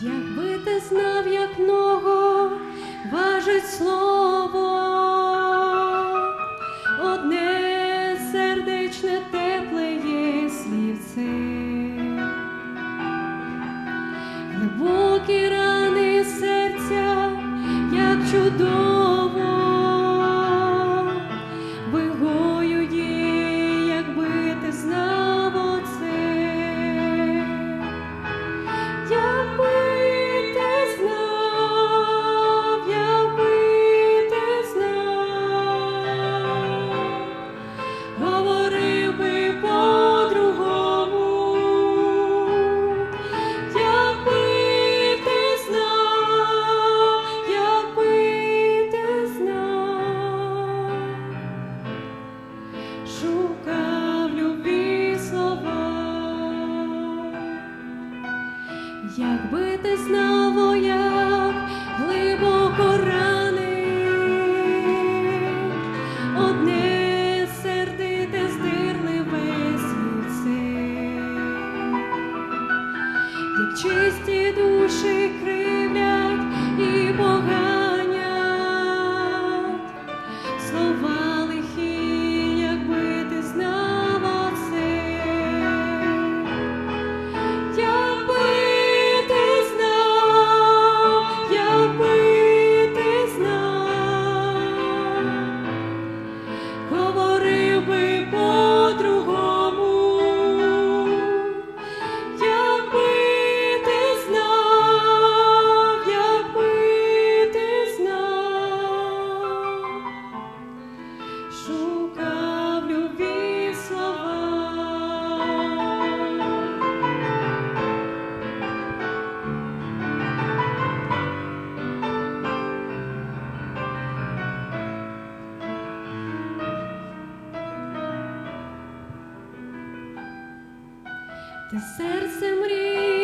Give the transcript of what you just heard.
Якби ти знав, як много важить слово, одне сердечне тепле є слівце, глибокі чисті душі. Ти серце мрій.